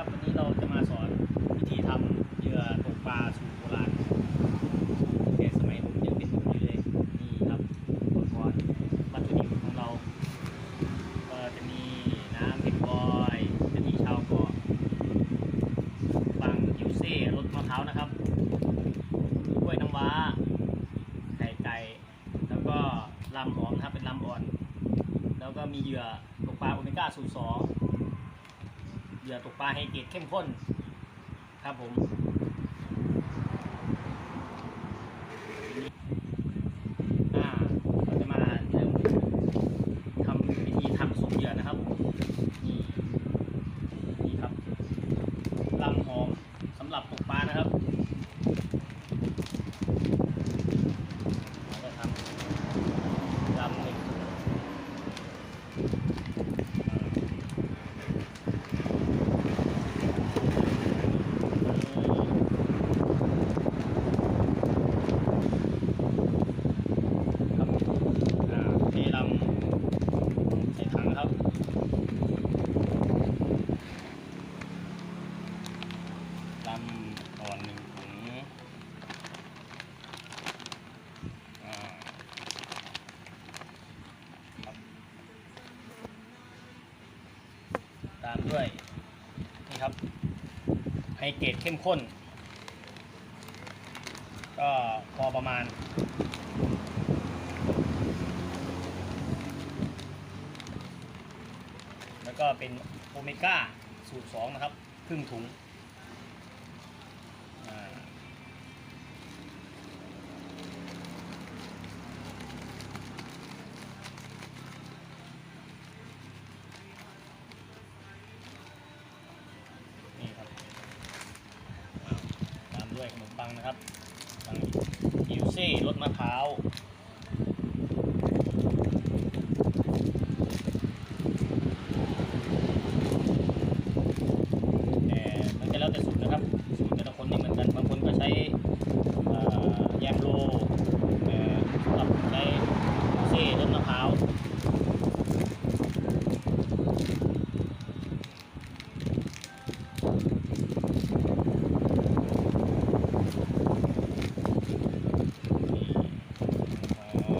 ครับวันนี้เราจะมาสอนวิธีทำเหยื่อตกปลาสูตรโบราณแต่สมัยผมยังเป็นหนุ่มอยู่เลยนี่ครับอุปกรณ์วัตถุดิบของเรา ก็จะมีน้ำเผ็ดบอยจะมีชาวเกาะบางยิวเซ่รสมะพร้าวนะครับกล้วยน้ำว้าไข่ไก่แล้วก็ลำหอมนะครับเป็นลำอ่อน แล้วก็มีเหยื่อตกปลาโอเมก้าสูตรสอง เหยื่อตกปลาไฮเกรดเข้มข้น ครับผม อ่าเราจะมาเริ่มทำวิธีทำซุปเหยื่อนะครับ นี่ นี่ครับลำหอมสำหรับตกปลานะครับเราจะทำลำหนึ่งถุง ครับอ่าเทลำใส่ถังครับ ลำอ่อนหนึ่งถุงอ่าครับ ตามด้วยนี่ครับไฮเกรดเข้มข้น ก็พอประมาณ แล้วก็เป็นโอเมก้าสูตร2นะครับ ครึ่งถุง งนะครับปังยิวเซ่รสมะพร้าวแต่มันจะแล้วแต่สูตรนะครับ สูตรแต่ละคนไม่เหมือนกัน บางคนก็ใช้แยมโลแต่สำหรับใช้เซ่รสมะพร้าว นี่อ๋อ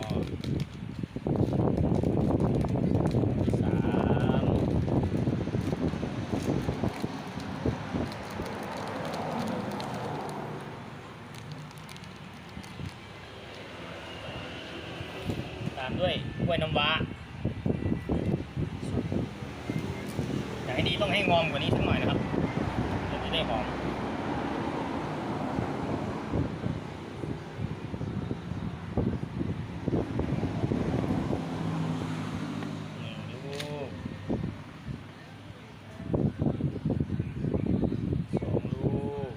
สาม ตามด้วยกล้วยน้ำว้าอยากให้ดีต้องให้งอมกว่านี้สักหน่อยนะครับจะได้หอมหนึ่งลูกสองลูก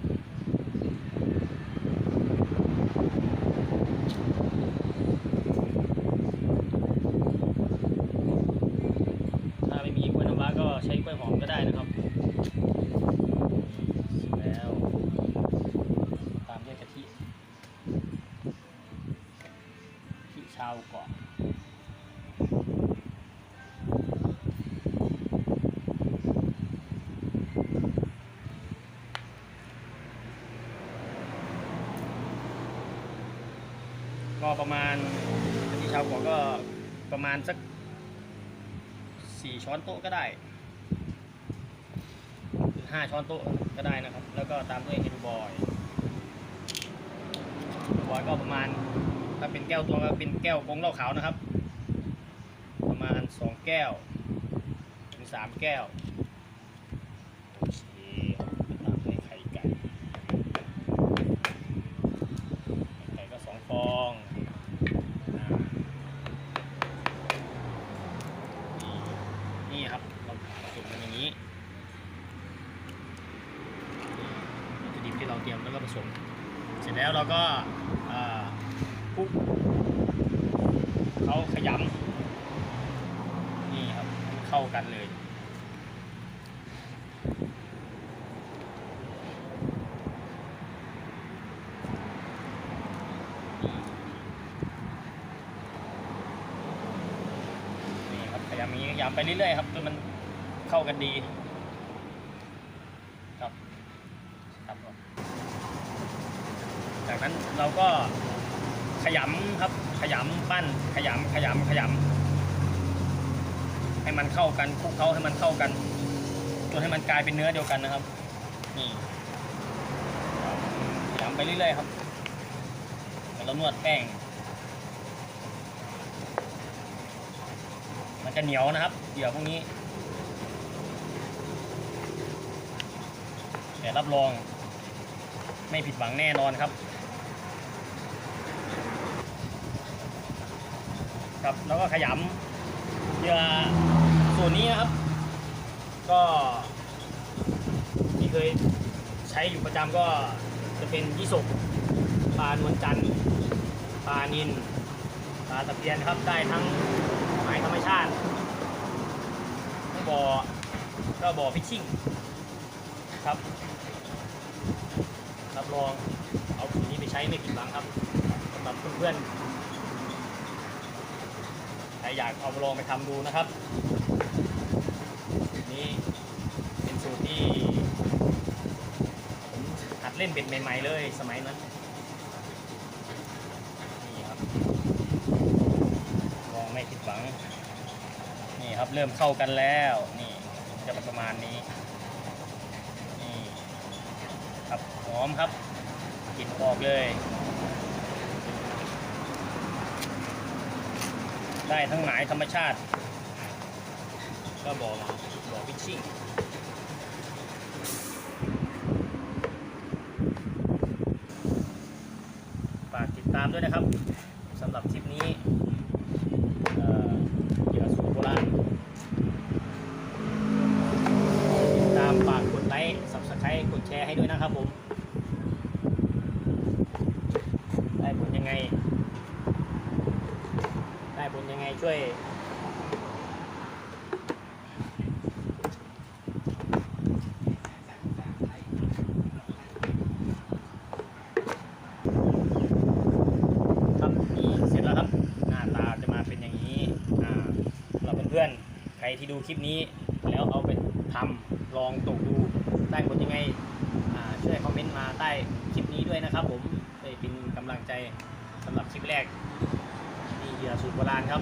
ถ้าไม่มีกล้วยน้ำว้าก็ใช้กล้วยหอมก็ได้นะครับแล้วตามด้วยกะทิกะทิ ชาวเก่อนก็ประมาณกะทิชาวเก่อนก็ประมาณสักสี่ช้อนโต๊ะก็ได้ห้าช้อนโต๊ะก็ได้นะครับ แล้วก็ตามด้วยเฮดบอยบอยก็ประมาณ ถ้าเป็นแก้วตัวก็เป็นแก้วกงเหล้าขาวนะครับ ประมาณสองแก้ว ถึงสามแก้วโอเค เขาขยำนี่ครับเข้ากันเลยพยายามอย่างนี้ขยำไปเรื่อยๆครับจนมันเข้ากันดีครับจากนั้นเราก็ ขยำครับ ขยำปั้น ขยำขยำขยำให้มันเข้ากันคลุกเคล้าให้มันเข้ากันจนให้มันกลายเป็นเนื้อเดียวกันนะครับนี่ขยำไปเรื่อยๆครับแล้วนวดแป้ง มันจะเหนียวนะครับเหยื่อพวกนี้แต่รับรอง ไม่ผิดหวังแน่นอนครับ ครับ แล้วก็ขยำเหยื่อส่วนนี้นะครับ ก็ที่เคยใช้อยู่ประจำก็จะเป็นยี่สกปลานวลจันทร์ปลานินปลาตะเพียนครับได้ทั้งหมายธรรมชาติทั้งบ่อก็บ่อฟิชชิ่งครับรับรองเอาสูตรนี้ไปใช้ไม่ผิดหวังครับสำหรับเพื่อนๆ อยากเอาลองไปทำดูนะครับ นี่เป็นสูตรที่ผมหัดเล่นเบ็ดใหม่ ๆ เลยสมัยนั้นนี่ครับลองไม่ผิดหวัง นี่ครับเริ่มเข้ากันแล้วนี่จะประมาณนี้นี่ครับหอมครับกลิ่นออกเลย ได้ทั้งหมายธรรมชาติ ก็บอกมาบอกพิชชิ่งฝากติดตามด้วยนะครับสำหรับคลิปนี้เอ่อเหยื่อสูตรโบราณ ติดตามฝากกดไลค์ subscribe กดแชร์ให้ด้วยนะครับผม ได้ผลยังไง ได้ผลยังไง ช่วยครับนี่เสร็จแล้วครับหน้าตาจะมาเป็นอย่างนี้อ่าเราเพื่อนๆใครที่ดูคลิปนี้ แล้วเอาไปทำลองตกดูได้ผลยังไงอ่าช่วยคอมเมนต์มาใต้คลิปนี้ด้วยนะครับ ผมได้เป็นกำลังใจสำหรับคลิปแรกนี่เหยื่อสูตรโบราณครับ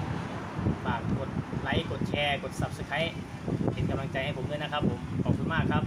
ฝากกดไลค์ กดแชร์ กด subscribe เป็นกำลังใจให้ผมด้วยนะครับผม ขอบคุณมากครับ